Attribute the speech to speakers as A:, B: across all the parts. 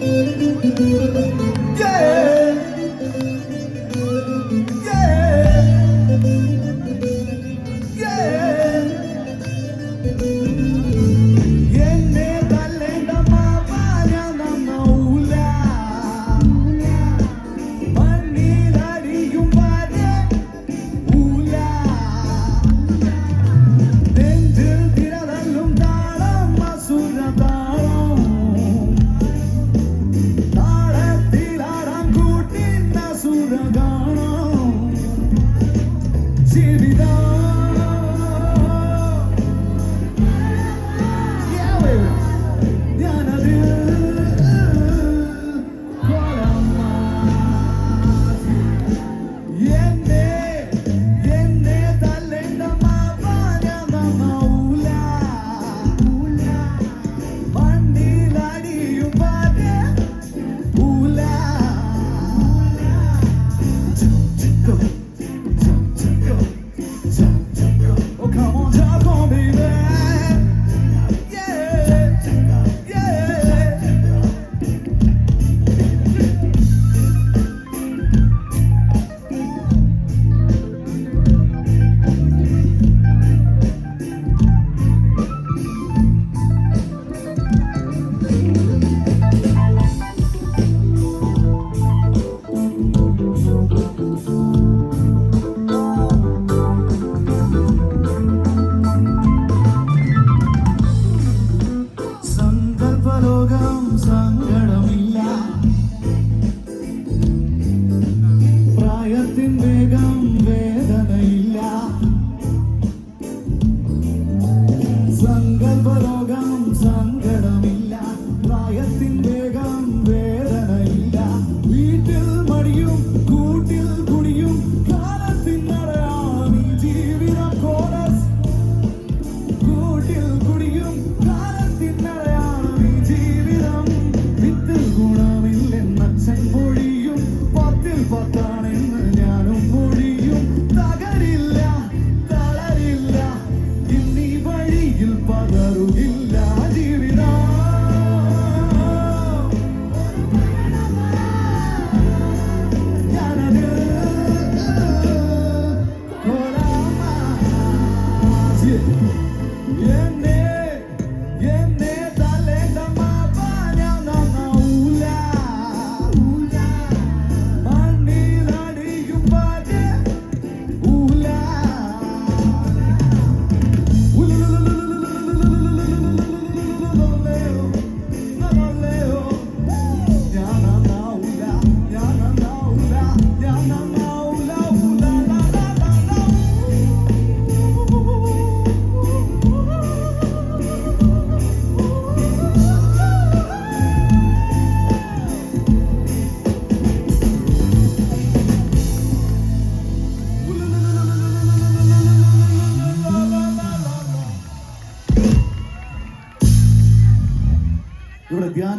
A: Müzik but I ആരുമില്ലാതിരി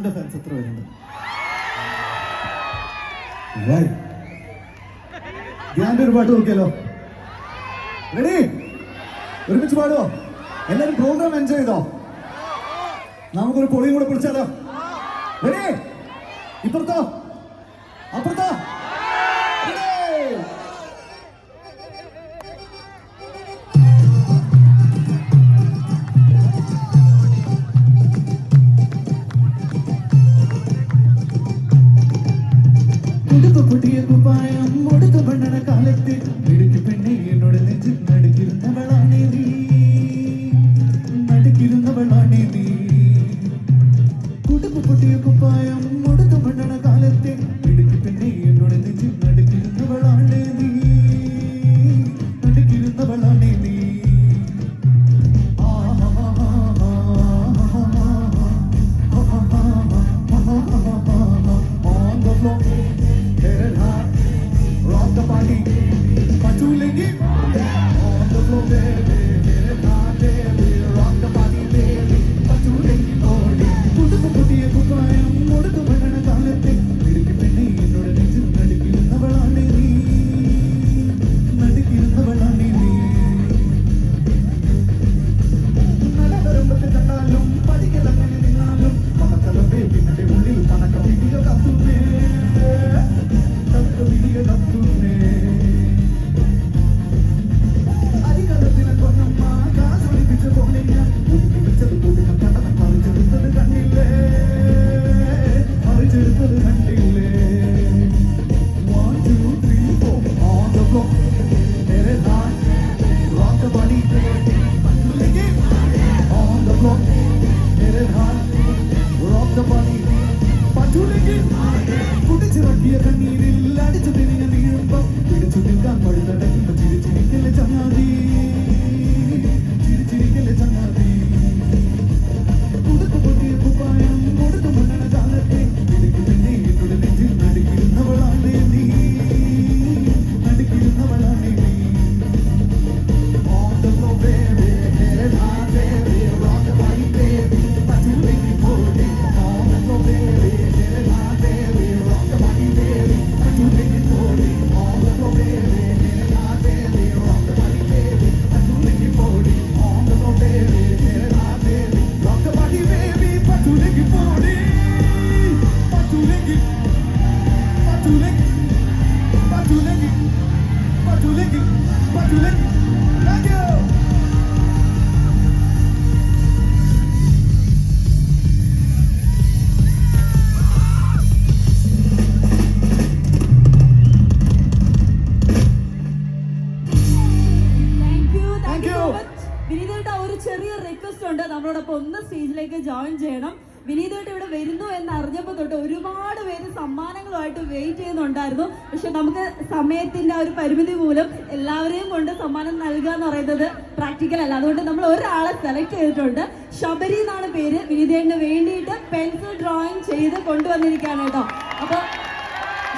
A: ബ്രൂസിന്റെ fans എത്ര പേരുണ്ട്? ധ്യാന്റെ ഒരു പാട്ട് നോക്കിയാലോ? റെഡി ഒരുമിച്ച് പാടുവോ? എല്ലാരും പ്രോഗ്രാം എൻജോയ് ചെയ്തോ? നമുക്കൊരു പൊളിയും കൂടെ പിടിച്ചാലോ? റെഡി ഇപ്പുറത്തോ? അപ്പുറത്തോ? കുട്ടിച്ചിറക്കിയ കണ്ണീരിൽ അടിച്ചു തിരിഞ്ഞ
B: സ്റ്റേജിലേക്ക് ജോയിൻ ചെയ്യണം. വിനീതേട്ട ഇവിടെ വരുന്നു എന്ന് അറിഞ്ഞപ്പോൾ തൊട്ട് ഒരുപാട് പേര് സമ്മാനങ്ങളുമായിട്ട് വെയിറ്റ് ചെയ്യുന്നുണ്ടായിരുന്നു. പക്ഷെ നമുക്ക് സമയത്തിന്റെ ഒരു പരിമിതി മൂലം എല്ലാവരെയും കൊണ്ട് സമ്മാനം നൽകുക എന്ന് പറയുന്നത് പ്രാക്ടിക്കൽ അല്ല. അതുകൊണ്ട് നമ്മൾ ഒരാളെ സെലക്ട് ചെയ്തിട്ടുണ്ട്. ശബരി എന്നാണ് പേര്. വിനീതേന് വേണ്ടിയിട്ട് പെൻസിൽ ഡ്രോയിങ് ചെയ്ത് കൊണ്ടുവന്നിരിക്കുകയാണ് കേട്ടോ. അപ്പൊ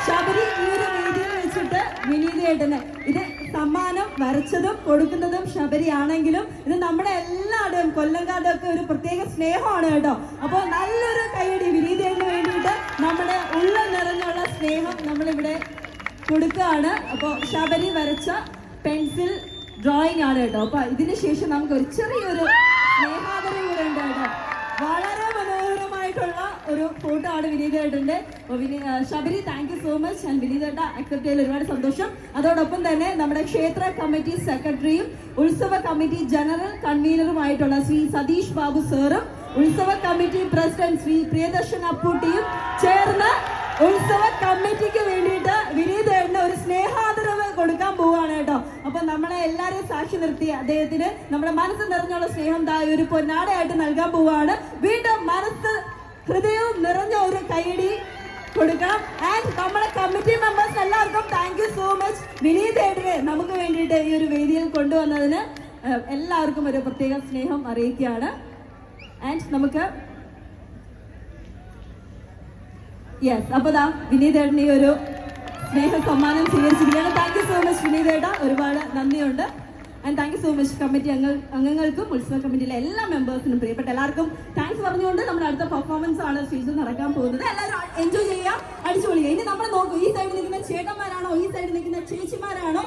B: ശബരി ഈ ഒരു വെച്ചിട്ട് വിനീതേട്ടന് ഇത് സമ്മാനം വരച്ചതും കൊടുക്കുന്നതും ശബരി ആണെങ്കിലും ഇത് നമ്മുടെ എല്ലാവരുടെയും കൊല്ലങ്കാരുടെ ഒക്കെ ഒരു പ്രത്യേക സ്നേഹമാണ് കേട്ടോ. അപ്പോൾ നല്ലൊരു കൈയടി വിനീതേട്ടന് വേണ്ടിയിട്ട് നമ്മുടെ ഉള്ള നിറഞ്ഞുള്ള സ്നേഹം നമ്മളിവിടെ കൊടുക്കുകയാണ്. അപ്പോൾ ശബരി വരച്ച പെൻസിൽ ഡ്രോയിങ് ആണ് കേട്ടോ. അപ്പോൾ ഇതിന് ശേഷം നമുക്ക് ഒരു ചെറിയൊരു സ്നേഹാദരം കൂടെ ഉണ്ട് കേട്ടോ. വളരെ മനോഹരമായിട്ടുള്ള ഒരു ഫോട്ടോ ആണ് വിനീതേട്ടന്റെ Sabari thank you so much and വിനീതേട്ട accept ചെയ്തതിൽ ഒരുപാട് സന്തോഷം. അതോടൊപ്പം തന്നെ നമ്മുടെ ക്ഷേത്ര കമ്മിറ്റി സെക്രട്ടറിയും ഉത്സവ കമ്മിറ്റി ജനറൽ കൺവീനറുമായിട്ടുള്ള ശ്രീ സതീഷ് ബാബു സാറും ഉത്സവ കമ്മിറ്റി പ്രസിഡന്റ് ശ്രീ പ്രിയദർശൻ അപ്പൂട്ടിയും ചേർന്ന് ഉത്സവ കമ്മിറ്റിക്ക് വേണ്ടിയിട്ട് വിനീതേട്ടന് ഒരു സ്നേഹാദരവ് കൊടുക്കാൻ പോവാണ് കേട്ടോ. അപ്പൊ നമ്മളെ എല്ലാരെയും സാക്ഷി നിർത്തി അദ്ദേഹത്തിന് നമ്മുടെ മനസ്സ് നിറഞ്ഞുള്ള സ്നേഹം താ ഒരു പൊന്നാടയായിട്ട് നൽകാൻ പോവാണ് വീണ്ടും മനസ്സ് ഹൃദയവും നിറഞ്ഞ ഒരു കൈയടി കൊടുക്കാം ആൻഡ് നമ്മുടെ കമ്മിറ്റി മെമ്പേഴ്സ് എല്ലാവർക്കും thank you so much Vineeth വിനീതേട്ടനെ നമുക്ക് വേണ്ടിയിട്ട് ഈ ഒരു വേദിയിൽ കൊണ്ടുവന്നതിന് എല്ലാവർക്കും ഒരു പ്രത്യേക സ്നേഹം അറിയിക്കുകയാണ്. ആൻഡ് നമുക്ക് യെസ് അപ്പൊ ദാ വിനീതേട്ടൻ ഈ ഒരു സ്നേഹ സമ്മാനം സ്വീകരിച്ചിരിക്കുകയാണ്. Thank you so much Vineeth ഏട്ടാ. ഒരുപാട് നന്ദിയുണ്ട്. And thank you so much committee അംഗ അംഗങ്ങൾക്കും ഉത്സവ കമ്മിറ്റിയിലെ എല്ലാ മെമ്പേഴ്സിനും പ്രിയപ്പെട്ട എല്ലാവർക്കും താങ്ക്സ് പറഞ്ഞുകൊണ്ട് നമ്മുടെ അടുത്ത പെർഫോമൻസ് ആണ് സ്റ്റേജിൽ നടക്കാൻ പോകുന്നത്. എല്ലാവരും എൻജോയ് ചെയ്യുക അടിച്ചു പൊളിക്കുക ഇനി നമ്മൾ നോക്കും ഈ സൈഡിൽ നിൽക്കുന്ന ചേട്ടന്മാരാണോ ഈ സൈഡിൽ നിൽക്കുന്ന ചേച്ചിമാരാണോ?